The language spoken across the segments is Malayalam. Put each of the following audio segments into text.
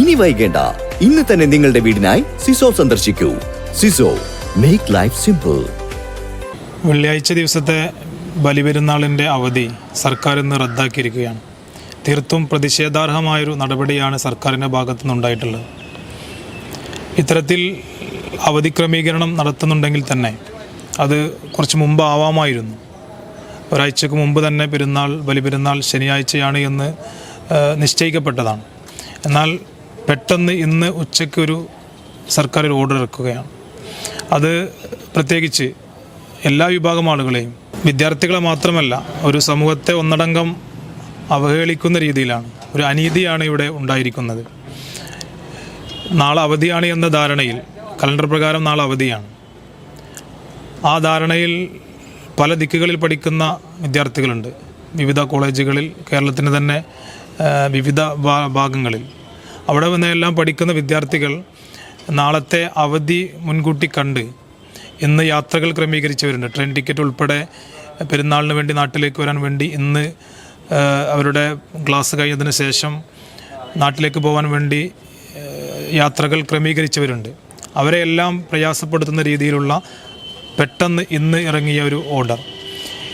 ഇനി വൈകേണ്ട. ഇന്ന് തന്നെ നിങ്ങളുടെ വീടിനായി സിസോ സന്ദർശിക്കൂ. സിസോ മേക്ക് ലൈഫ് സിമ്പിൾ വെള്ളിയാഴ്ച ദിവസത്തെ ബലിപെരുന്നാളിന്റെ അവധി സർക്കാർ ഇന്ന് റദ്ദാക്കിയിരിക്കുകയാണ്. തീർത്തും പ്രതിഷേധാർഹമായൊരു നടപടിയാണ് സർക്കാരിന്റെ ഭാഗത്തു നിന്നുണ്ടായിട്ടുള്ളത് ഇത്തരത്തിൽ അവധി ക്രമീകരണം നടത്തുന്നുണ്ടെങ്കിൽ തന്നെ അത് കുറച്ച് മുമ്പ് ആവാമായിരുന്നു. ഒരാഴ്ചക്ക് മുമ്പ് തന്നെ പെരുന്നാൾ ബലിപെരുന്നാൾ ശനിയാഴ്ചയാണ് എന്ന് നിശ്ചയിക്കപ്പെട്ടതാണ്. എന്നാൽ പെട്ടെന്ന് ഇന്ന് ഉച്ചയ്ക്ക് ഒരു സർക്കാർ ഒരു ഓർഡർ ഇറക്കുകയാണ്. അത് പ്രത്യേകിച്ച് എല്ലാ വിഭാഗം ആളുകളെയും വിദ്യാർത്ഥികളെ മാത്രമല്ല ഒരു സമൂഹത്തെ ഒന്നടങ്കം അവഹേളിക്കുന്ന രീതിയിലാണ് ഒരു അനീതിയാണ് ഇവിടെ ഉണ്ടായിരിക്കുന്നത്. നാളെ അവധിയാണ് എന്ന ധാരണയിൽ കലണ്ടർ പ്രകാരം നാളെ അവധിയാണ്. ആ ധാരണയിൽ പല ദിക്കുകളിൽ പഠിക്കുന്ന വിദ്യാർത്ഥികളുണ്ട്. വിവിധ കോളേജുകളിൽ കേരളത്തിന് തന്നെ വിവിധ ഭാഗങ്ങളിൽ. അവിടെ വന്നെല്ലാം പഠിക്കുന്ന വിദ്യാർത്ഥികൾ നാളത്തെ അവധി മുൻകൂട്ടി കണ്ട് ഇന്ന് യാത്രകൾ ക്രമീകരിച്ചവരുണ്ട്. ട്രെയിൻ ടിക്കറ്റ് ഉൾപ്പെടെ പെരുന്നാളിന് വേണ്ടി നാട്ടിലേക്ക് വരാൻ വേണ്ടി ഇന്ന് അവരുടെ ക്ലാസ് കഴിഞ്ഞതിന് ശേഷം നാട്ടിലേക്ക് പോകാൻ വേണ്ടി യാത്രകൾ ക്രമീകരിച്ചവരുണ്ട്. അവരെ എല്ലാം പ്രയാസപ്പെടുത്തുന്ന രീതിയിലുള്ള പെട്ടെന്ന് ഇന്ന് ഇറങ്ങിയ ഒരു ഓർഡർ.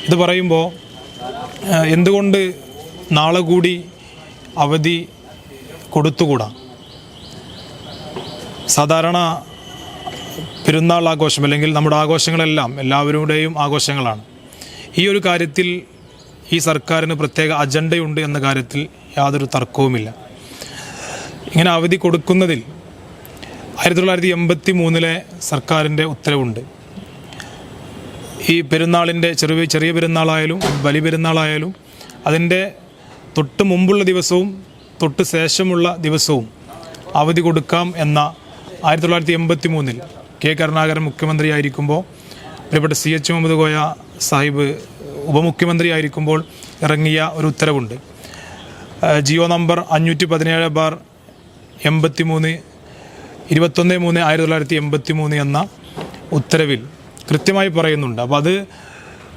ഇത് പറയുമ്പോൾ എന്തുകൊണ്ട് നാളെ കൂടി അവധി കൊടുത്തുകൂടാ? സാധാരണ പെരുന്നാൾ ആഘോഷം അല്ലെങ്കിൽ നമ്മുടെ ആഘോഷങ്ങളെല്ലാം എല്ലാവരുടെയും ആഘോഷങ്ങളാണ്. ഈ ഒരു കാര്യത്തിൽ ഈ സർക്കാരിന് പ്രത്യേക അജണ്ടയുണ്ട് എന്ന കാര്യത്തിൽ യാതൊരു തർക്കവുമില്ല. ഇങ്ങനെ അവധി കൊടുക്കുന്നതിൽ ആയിരത്തി തൊള്ളായിരത്തി എൺപത്തി മൂന്നിലെ സർക്കാരിന്റെ ഉത്തരവുണ്ട്. ഈ പെരുന്നാളിന്റെ ചെറിയ ചെറിയ പെരുന്നാളായാലും ബലി പെരുന്നാളായാലും അതിന്റെ തൊട്ട് മുമ്പുള്ള ദിവസവും തൊട്ട് ശേഷമുള്ള ദിവസവും അവധി കൊടുക്കാം എന്ന ആയിരത്തി തൊള്ളായിരത്തി എൺപത്തി മൂന്നിൽ കെ കരുണാകരൻ മുഖ്യമന്ത്രിയായിരിക്കുമ്പോൾ പ്രിയപ്പെട്ട സി എച്ച് മുഹമ്മദ് കോയ സാഹിബ് ഉപമുഖ്യമന്ത്രിയായിരിക്കുമ്പോൾ ഇറങ്ങിയ ഒരു ഉത്തരവുണ്ട്. ജിയോ നമ്പർ അഞ്ഞൂറ്റി പതിനേഴ് ബാർ എൺപത്തി മൂന്ന് ഇരുപത്തൊന്ന് മൂന്ന് ആയിരത്തി തൊള്ളായിരത്തി എൺപത്തി മൂന്ന് എന്ന ഉത്തരവിൽ കൃത്യമായി പറയുന്നുണ്ട്. അപ്പോൾ അത്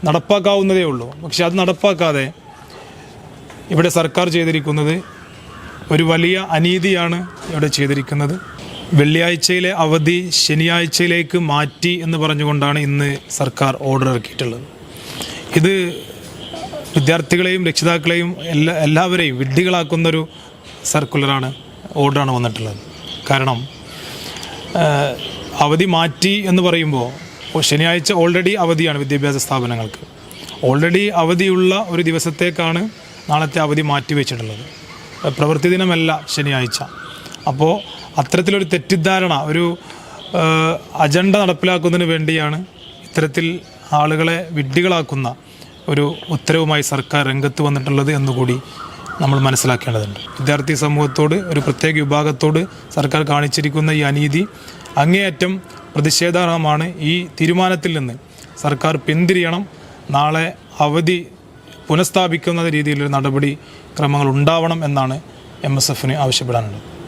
നടപ്പാക്കാവുന്നതേ ഉള്ളൂ. പക്ഷെ അത് നടപ്പാക്കാതെ ഇവിടെ സർക്കാർ ചെയ്തിരിക്കുന്നത് ഒരു വലിയ അനീതിയാണ് ഇവിടെ ചെയ്തിരിക്കുന്നത്. വെള്ളിയാഴ്ചയിലെ അവധി ശനിയാഴ്ചയിലേക്ക് മാറ്റി എന്ന് പറഞ്ഞുകൊണ്ടാണ് ഇന്ന് സർക്കാർ ഓർഡർ ഇറക്കിയിട്ടുള്ളത്. ഇത് വിദ്യാർത്ഥികളെയും രക്ഷിതാക്കളെയും എല്ലാ എല്ലാവരെയും വിഡ്ഢികളാക്കുന്നൊരു സർക്കുലറാണ് ഓർഡറാണ് വന്നിട്ടുള്ളത്. കാരണം അവധി മാറ്റി എന്ന് പറയുമ്പോൾ ശനിയാഴ്ച ഓൾറെഡി അവധിയാണ് വിദ്യാഭ്യാസ സ്ഥാപനങ്ങൾക്ക്. ഓൾറെഡി അവധിയുള്ള ഒരു ദിവസത്തേക്കാണ് നാളത്തെ അവധി മാറ്റി വെച്ചിട്ടുള്ളത്. പ്രവൃത്തി ദിനമല്ല ശനിയാഴ്ച. അപ്പോൾ അത്തരത്തിലൊരു തെറ്റിദ്ധാരണ ഒരു അജണ്ട നടപ്പിലാക്കുന്നതിന് വേണ്ടിയാണ് ഇത്തരത്തിൽ ആളുകളെ വിഡ്ഢികളാക്കുന്ന ഒരു ഉത്തരവുമായി സർക്കാർ രംഗത്ത് വന്നിട്ടുള്ളത് എന്നുകൂടി നമ്മൾ മനസ്സിലാക്കേണ്ടതുണ്ട്. വിദ്യാർത്ഥി സമൂഹത്തോട് ഒരു പ്രത്യേക വിഭാഗത്തോട് സർക്കാർ കാണിച്ചിരിക്കുന്ന ഈ അനീതി അങ്ങേയറ്റം പ്രതിഷേധാർഹമാണ്. ഈ തീരുമാനത്തിൽ നിന്ന് സർക്കാർ പിന്തിരിയണം. നാളെ അവധി പുനഃസ്ഥാപിക്കുന്ന രീതിയിലൊരു നടപടി ക്രമങ്ങൾ ഉണ്ടാവണം എന്നാണ് എം എസ് എഫിന് ആവശ്യപ്പെടാനുള്ളത്.